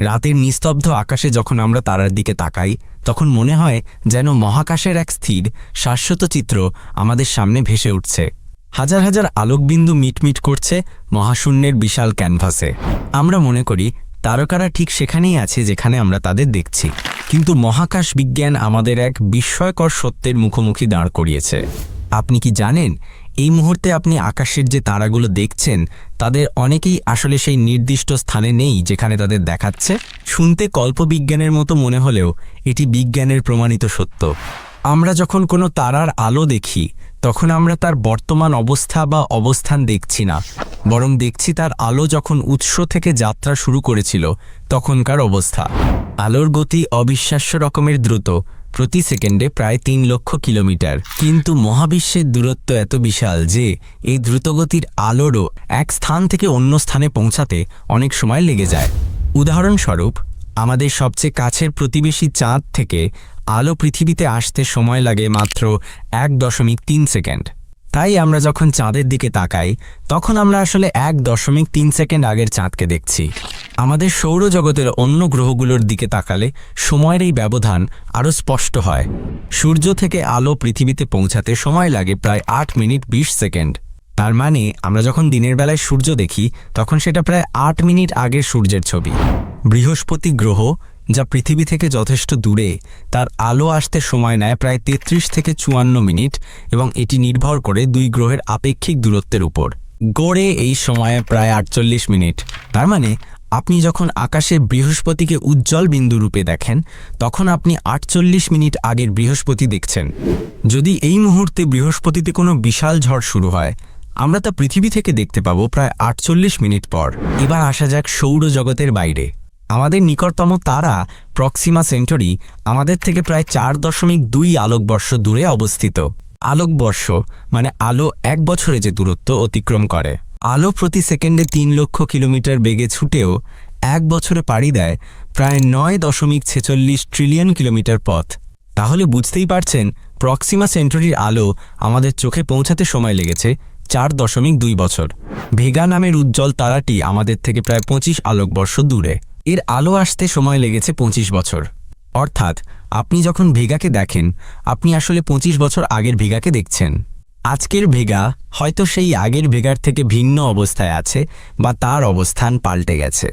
রাতের নিস্তব্ধ আকাশে যখন আমরা তারার দিকে তাকাই, তখন মনে হয় যেন মহাকাশের এক স্থির, শাশ্বত চিত্র আমাদের সামনে ভেসে উঠছে। হাজার হাজার আলোকবিন্দু মিটমিট করছে মহাশূন্যের বিশাল ক্যানভাসে। আমরা মনে করি তারকারা ঠিক সেখানেই আছে যেখানে আমরা তাদের দেখছি। কিন্তু মহাকাশ বিজ্ঞান আমাদের এক বিস্ময়কর সত্যের মুখোমুখি দাঁড় করিয়েছে। আপনি কি জানেন এই মুহূর্তে আপনি আকাশের যে তারাগুলো দেখছেন, তাদের অনেকেই আসলে সেই নির্দিষ্ট স্থানে নেই যেখানে তাদের দেখাচ্ছে। শুনতে কল্পবিজ্ঞানের মতো মনে হলেও এটি বিজ্ঞানের প্রমাণিত সত্য। আমরা যখন কোনো তারার আলো দেখি, তখন আমরা তার বর্তমান অবস্থা বা অবস্থান দেখছি না। বরং দেখছি তার আলো যখন উৎস থেকে যাত্রা শুরু করেছিল, তখনকার অবস্থা। আলোর গতি অবিশ্বাস্য রকমের দ্রুত প্রতি সেকেন্ডে প্রায় তিন লক্ষ কিলোমিটার। কিন্তু মহাবিশ্বের দূরত্ব এত বিশাল যে, এই দ্রুতগতির আলোরও এক স্থান থেকে অন্য স্থানে পৌঁছাতে অনেক সময় লেগে যায়। উদাহরণস্বরূপ, আমাদের সবচেয়ে কাছের প্রতিবেশী চাঁদ থেকে আলো পৃথিবীতে আসতে সময় লাগে মাত্র এক দশমিক তিন সেকেন্ড। তাই আমরা যখন চাঁদের দিকে তাকাই, তখন আমরা আসলে এক দশমিক তিন সেকেন্ড আগের চাঁদকে দেখছি। আমাদের সৌরজগতের অন্য গ্রহগুলোর দিকে তাকালে সময়ের এই ব্যবধান আরও স্পষ্ট হয়। সূর্য থেকে আলো পৃথিবীতে পৌঁছাতে সময় লাগে প্রায় আট মিনিট বিশ সেকেন্ড। তার মানে আমরা যখন দিনের বেলায় সূর্য দেখি, তখন সেটা প্রায় আট মিনিট আগের সূর্যের ছবি। বৃহস্পতি গ্রহ যা পৃথিবী থেকে যথেষ্ট দূরে, তার আলো আসতে সময় নেয় প্রায় তেত্রিশ থেকে চুয়ান্ন মিনিট এবং এটি নির্ভর করে দুই গ্রহের আপেক্ষিক দূরত্বের উপর। গড়ে এই সময়ে প্রায় আটচল্লিশ মিনিট। তার মানে আপনি যখন আকাশে বৃহস্পতিকে উজ্জ্বল বিন্দু রূপে দেখেন, তখন আপনি আটচল্লিশ মিনিট আগের বৃহস্পতি দেখছেন। যদি এই মুহূর্তে বৃহস্পতিতে কোনো বিশাল ঝড় শুরু হয়, আমরা তা পৃথিবী থেকে দেখতে পাবো প্রায় আটচল্লিশ মিনিট পর। এবার আসা যাক সৌরজগতের বাইরে। আমাদের নিকটতম তারা প্রক্সিমা সেন্টরি আমাদের থেকে প্রায় চার দশমিক দুই আলোকবর্ষ দূরে অবস্থিত। আলোকবর্ষ মানে আলো এক বছরে যে দূরত্ব অতিক্রম করে। আলো প্রতি সেকেন্ডে তিন লক্ষ কিলোমিটার বেগে ছুটেও এক বছরে পাড়ি দেয় প্রায় নয় দশমিক ছেচল্লিশ ট্রিলিয়ন কিলোমিটার পথ। তাহলে বুঝতেই পারছেন, প্রক্সিমা সেন্টরির আলো আমাদের চোখে পৌঁছাতে সময় লেগেছে চার দশমিক দুই বছর। ভেগা নামের উজ্জ্বল তারাটি আমাদের থেকে প্রায় পঁচিশ আলোকবর্ষ দূরে। এর আলো আসতে সময় লেগেছে পঁচিশ বছর। অর্থাৎ, আপনি যখন ভেগাকে দেখেন, আপনি আসলে পঁচিশ বছর আগের ভেগাকে দেখছেন। আজকের ভেগা হয়তো সেই আগের ভেগার থেকে ভিন্ন অবস্থায় আছে বা তার অবস্থান পাল্টে গেছে।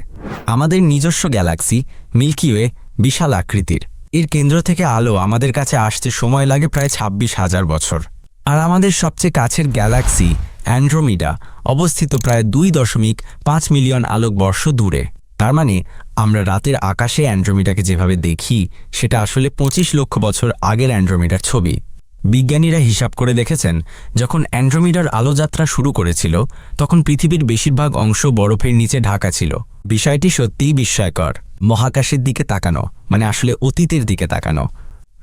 আমাদের নিজস্ব গ্যালাক্সি মিল্কিওয়ে বিশাল আকৃতির। এর কেন্দ্র থেকে আলো আমাদের কাছে আসতে সময় লাগে প্রায় ছাব্বিশ হাজার বছর। আর আমাদের সবচেয়ে কাছের গ্যালাক্সি, অ্যান্ড্রোমিডা, অবস্থিত প্রায় দুই দশমিক পাঁচ মিলিয়ন আলোকবর্ষ দূরে। তার মানে আমরা রাতের আকাশে অ্যান্ড্রোমিডাকে যেভাবে দেখি, সেটা আসলে পঁচিশ লক্ষ বছর আগের অ্যান্ড্রোমিডার ছবি। বিজ্ঞানীরা হিসাব করে দেখেছেন, যখন অ্যান্ড্রোমিডার আলোযাত্রা শুরু করেছিল, তখন পৃথিবীর বেশিরভাগ অংশ বরফের নিচে ঢাকা ছিল। বিষয়টি সত্যিই বিস্ময়কর। মহাকাশের দিকে তাকানো মানে আসলে অতীতের দিকে তাকানো।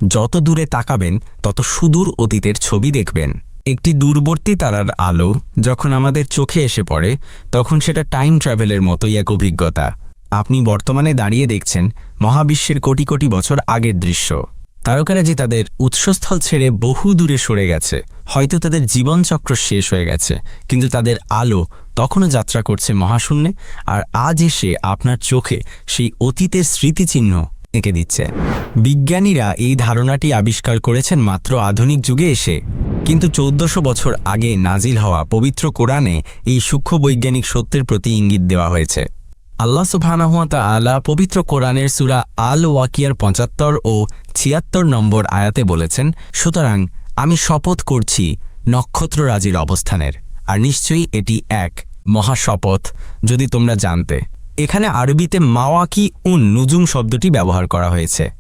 যত দূরে তাকাবেন, তত সুদূর অতীতের ছবি দেখবেন। একটি দূরবর্তী তারার আলো যখন আমাদের চোখে এসে পড়ে, তখন সেটা টাইম ট্রাভেলের মতোই এক অভিজ্ঞতা। আপনি বর্তমানে দাঁড়িয়ে দেখছেন মহাবিশ্বের কোটি কোটি বছর আগের দৃশ্য। তারকারা যে তাদের উৎসস্থল ছেড়ে বহু দূরে সরে গেছে, হয়তো তাদের জীবনচক্র শেষ হয়ে গেছে, কিন্তু তাদের আলো তখনও যাত্রা করছে মহাশূন্যে, আর আজ এসে আপনার চোখে সেই অতীতের স্মৃতিচিহ্ন এঁকে দিচ্ছে। বিজ্ঞানীরা এই ধারণাটি আবিষ্কার করেছেন মাত্র আধুনিক যুগে এসে। কিন্তু চৌদ্দশো বছর আগে নাজিল হওয়া পবিত্র কোরআনে এই সূক্ষ্ম বৈজ্ঞানিক সত্যের প্রতি ইঙ্গিত দেওয়া হয়েছে। আল্লাহ সুবহানাহুয়াতা আলা পবিত্র কোরআনের সুরা আল ওয়াকিয়ার পঁচাত্তর ও ছিয়াত্তর নম্বর আয়াতে বলেছেন, সুতরাং আমি শপথ করছি নক্ষত্ররাজির অবস্থানের, আর নিশ্চয়ই এটি এক মহাশপথ যদি তোমরা জানতে। এখানে আরবিতে মাওয়াকি উন নুজুম শব্দটি ব্যবহার করা হয়েছে।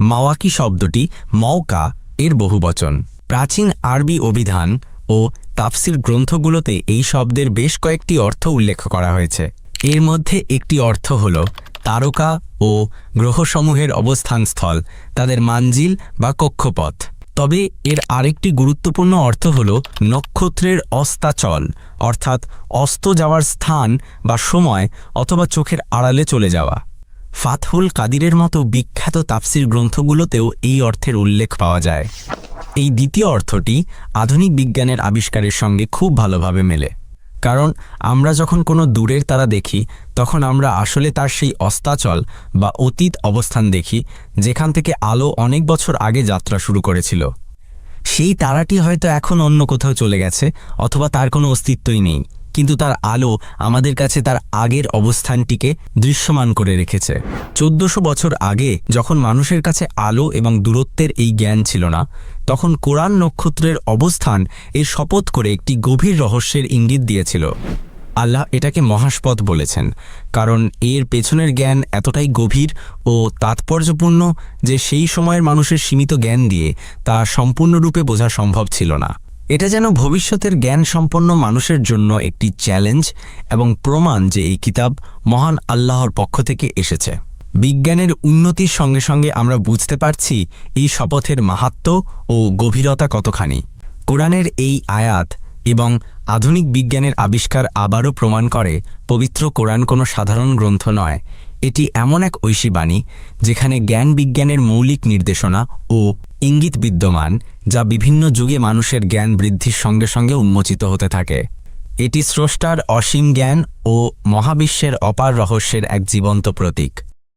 মাওয়াকি শব্দটি মওকা এর বহুবচন প্রাচীন আরবি অভিধান ও তাফসির গ্রন্থগুলোতে এই শব্দের বেশ কয়েকটি অর্থ উল্লেখ করা হয়েছে। এর মধ্যে একটি অর্থ হল তারকা ও গ্রহসমূহের অবস্থানস্থল, তাদের মানজিল বা কক্ষপথ। তবে এর আরেকটি গুরুত্বপূর্ণ অর্থ হল নক্ষত্রের অস্তাচল অর্থাৎ অস্ত যাওয়ার স্থান বা সময় অথবা চোখের আড়ালে চলে যাওয়া। ফাতহুল কাদিরের মতো বিখ্যাত তাফসির গ্রন্থগুলোতেও এই অর্থের উল্লেখ পাওয়া যায়। এই দ্বিতীয় অর্থটি আধুনিক বিজ্ঞানের আবিষ্কারের সঙ্গে খুব ভালোভাবে মেলে। কারণ আমরা যখন কোনো দূরের তারা দেখি, তখন আমরা আসলে তার সেই অস্তাচল বা অতীত অবস্থান দেখি, যেখান থেকে আলো অনেক বছর আগে যাত্রা শুরু করেছিল। সেই তারাটি হয়তো এখন অন্য কোথাও চলে গেছে, অথবা তার কোনো অস্তিত্বই নেই। কিন্তু তার আলো আমাদের কাছে তার আগের অবস্থানটিকে দৃশ্যমান করে রেখেছে। চোদ্দশো বছর আগে যখন মানুষের কাছে আলো এবং দূরত্বের এই জ্ঞান ছিল না, তখন কোরআন নক্ষত্রের অবস্থান এর শপথ করে একটি গভীর রহস্যের ইঙ্গিত দিয়েছিল। আল্লাহ এটাকে মহাস্পদ বলেছেন, কারণ এর পেছনের জ্ঞান এতটাই গভীর ও তাৎপর্যপূর্ণ যে সেই সময়ের মানুষের সীমিত জ্ঞান দিয়ে তা সম্পূর্ণরূপে বোঝা সম্ভব ছিল না। এটা যেন ভবিষ্যতের জ্ঞান সম্পন্ন মানুষের জন্য একটি চ্যালেঞ্জ এবং প্রমাণ যে এই কিতাব মহান আল্লাহর পক্ষ থেকে এসেছে। বিজ্ঞানের উন্নতির সঙ্গে সঙ্গে আমরা বুঝতে পারছি এই শপথের মাহাত্ম্য ও গভীরতা কতখানি। কোরআনের এই আয়াত এবং আধুনিক বিজ্ঞানের আবিষ্কার আবারও প্রমাণ করে, পবিত্র কোরআন কোনো সাধারণ গ্রন্থ নয়। এটি এমন এক ঐশী বাণী, যেখানে জ্ঞান বিজ্ঞানের মৌলিক নির্দেশনা ও ইঙ্গিত বিদ্যমান, যা বিভিন্ন যুগে মানুষের জ্ঞান বৃদ্ধির সঙ্গে সঙ্গে উন্মোচিত হতে থাকে। এটি স্রষ্টার অসীম জ্ঞান ও মহাবিশ্বের অপার রহস্যের এক জীবন্ত প্রতীক।